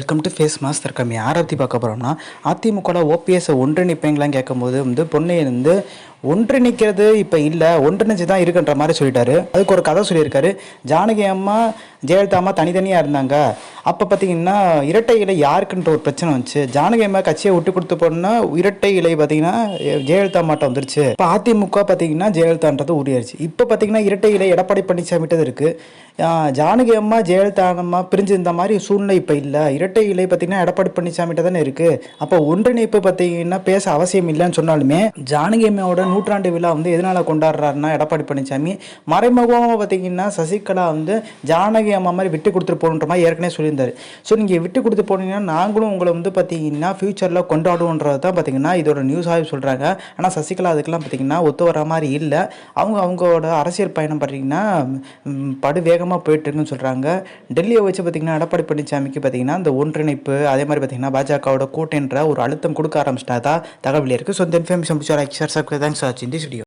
Welcome to face master கம்மி யாரை பற்றி பார்க்க போகிறோம்னா அதிமுகவில் ஓபிஎஸ்ஸை ஒன்றிணைப்பீங்களாம் கேட்கும்போது வந்து பொன்னையன் வந்து ஒன்றிணைக்கிறது இப்போ இல்லை ஒன்றிணைச்சு தான் இருக்குன்ற மாதிரி சொல்லிட்டாரு. அதுக்கு ஒரு கதை சொல்லியிருக்காரு. ஜானகி அம்மா ஜெயலலிதா அம்மா தனித்தனியாக இருந்தாங்க. அப்போ பார்த்தீங்கன்னா இரட்டை இலை யாருக்குன்ற ஒரு பிரச்சனை வந்துச்சு. ஜானகி அம்மா கட்சியை விட்டு கொடுத்து போனோம்னா இரட்டை இலை பார்த்தீங்கன்னா ஜெயலலிதா மாட்டம் வந்துருச்சு. இப்போ அதிமுக பார்த்தீங்கன்னா ஜெயலலிதான்றது உரியாயிருச்சு இப்போ பார்த்தீங்கன்னா இரட்டை இலை எடப்பாடி பழனிசாமிட்டது இருக்குது ஜானகி அம்மா ஜெயலலிதா அம்மா பிரிஞ்சிருந்த மாதிரி சூழ்நிலை இப்போ இல்லை. இரட்டை இலை பார்த்தீங்கன்னா எடப்பாடி பழனிசாமிட்ட தானே இருக்குது அப்போ ஒன்றிணைப்பு பார்த்தீங்கன்னா பேச அவசியம் இல்லைன்னு சொன்னாலுமே ஜானகி அம்மாவோட நூற்றாண்டு விழா வந்து எதனால் கொண்டாடுறாருன்னா எடப்பாடி பழனிசாமி. மறைமுகமாக பார்த்தீங்கன்னா சசிகலா வந்து ஜானகி அம்மா மாதிரி விட்டு கொடுத்துட்டு போகணுன்ற மாதிரி ஏற்கனவே சொல்லியிருந்தார். ஸோ நீங்கள் விட்டு கொடுத்து போனீங்கன்னா நாங்களும் உங்களை வந்து பார்த்தீங்கன்னா ஃப்யூச்சரில் கொண்டாடுவோன்றது தான் பார்த்தீங்கன்னா இதோட நியூஸாக சொல்கிறாங்க ஆனால் சசிகலா அதுக்கெல்லாம் பார்த்தீங்கன்னா ஒத்து வர மாதிரி இல்லை. அவங்க அவங்களோட அரசியல் பயணம் பார்த்தீங்கன்னா படு வேகமாக போயிட்டு இருக்குன்னு சொல்கிறாங்க டெல்லியை வச்சு பார்த்தீங்கன்னா எடப்பாடி பழனிசாமிக்கு பார்த்தீங்கன்னா இந்த ஒன்றிணைப்பு அதே மாதிரி பார்த்தீங்கன்னா பாஜகவோட கூட்டன்ற ஒரு அழுத்தம் கொடுக்க ஆரம்பிச்சிட்டா தான் தகவல் இருக்குது ஸோ இந்த இன்ஃபர்மேஷன் பிடிச்சா லைக் ஷேர் தேங்க்ஸ் ஆச்சு இந்த ஸ்டுடியோ